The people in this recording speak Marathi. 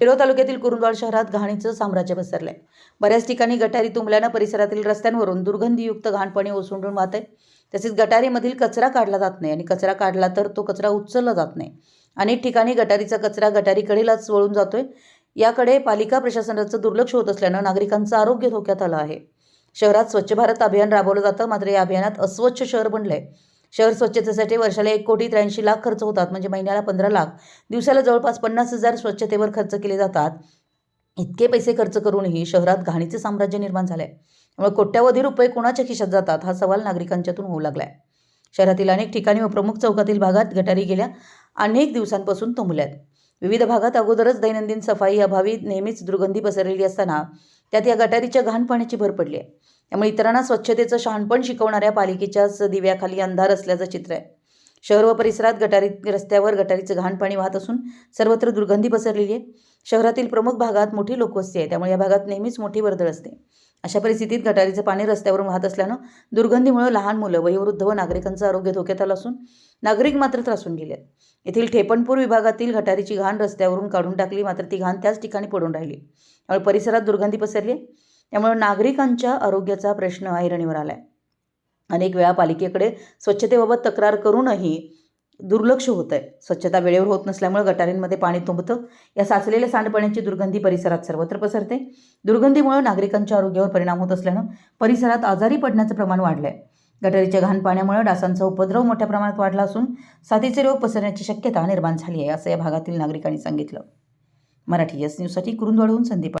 शिरोळ तालुक्यातील कुरुंदवाड शहरात घाणीचं साम्राज्य पसरलंय. बऱ्याच ठिकाणी गटारी तुंबल्यानं परिसरातील रस्त्यांवरून दुर्गंधीयुक्त घाण पाणी ओसंडून वाहत आहे तसेच गटारीमधील कचरा काढला जात नाही आणि कचरा काढला तर तो कचरा उचलला जात नाही. अनेक ठिकाणी गटारीचा कचरा गटारीकडेलाच वळून जातोय. याकडे पालिका प्रशासनाचं दुर्लक्ष होत असल्यानं नागरिकांचं आरोग्य धोक्यात आलं आहे. शहरात स्वच्छ भारत अभियान राबवलं जातं मात्र या अभियानात अस्वच्छ शहर बनलंय. शहर स्वच्छतेसाठी वर्षाला एक कोटी त्र्याऐंशी लाख खर्च होतात. म्हणजे महिन्याला पंधरा लाख. दिवसाला जवळपास पन्नास हजार स्वच्छतेवर खर्च केले जातात. इतके पैसे खर्च करूनही शहरात घाणीचे साम्राज्य निर्माण झालंय. त्यामुळे कोट्यावधी रुपये कोणाच्या खिशात जातात हा सवाल नागरिकांच्यातून होऊ लागलाय. शहरातील अनेक ठिकाणी व प्रमुख चौकातील भागात गटारी गेल्या अनेक दिवसांपासून तुंबल्यात. विविध भागात अगोदरच दैनंदिन सफाई अभावी नेहमीच दुर्गंधी पसरलेली असताना त्यात या गटारीच्या घाण पाण्याची भर पडली आहे. त्यामुळे इतरांना स्वच्छतेचं शहाणपण शिकवणाऱ्या पालिकेच्याच दिव्याखाली अंधार असल्याचं चित्र आहे. शहर व परिसरात गटारी रस्त्यावर गटारीचं घाण पाणी वाहत असून सर्वत्र दुर्गंधी पसरलेली आहे. शहरातील प्रमुख भागात मोठी लोकवस्ती आहे. त्यामुळे या भागात नेहमीच मोठी वर्दळ असते. अशा परिस्थितीत गटारीचं पाणी रस्त्यावरून वाहत असल्यानं दुर्गंधीमुळे लहान मुलं वयोवृद्ध व नागरिकांचं आरोग्य धोक्यात आलं असून नागरिक मात्र त्रासून गेले आहेत येथील ठेपणपूर विभागातील गटारीची घाण रस्त्यावरून काढून टाकली मात्र ती घाण त्याच ठिकाणी पडून राहिली. त्यामुळे परिसरात दुर्गंधी पसरली त्यामुळे नागरिकांच्या आरोग्याचा प्रश्न ऐरणीवर आला आहे अनेक वेळा पालिकेकडे स्वच्छतेबाबत तक्रार करूनही दुर्लक्ष होत आहे स्वच्छता वेळेवर होत नसल्यामुळे गटारींमध्ये पाणी तुंबतं. या साचलेल्या सांडपाण्याची दुर्गंधी परिसरात सर्वत्र पसरते. दुर्गंधीमुळे नागरिकांच्या आरोग्यावर परिणाम होत असल्यानं परिसरात आजारी पडण्याचं प्रमाण वाढलं आहे गटारीच्या घाण पाण्यामुळे डासांचा उपद्रव मोठ्या प्रमाणात वाढला असून साथीचे रोग पसरण्याची शक्यता निर्माण झाली आहे असं या भागातील नागरिकांनी सांगितलं. मराठी एस न्यूजसाठी कुरुंदवाडहून संदीप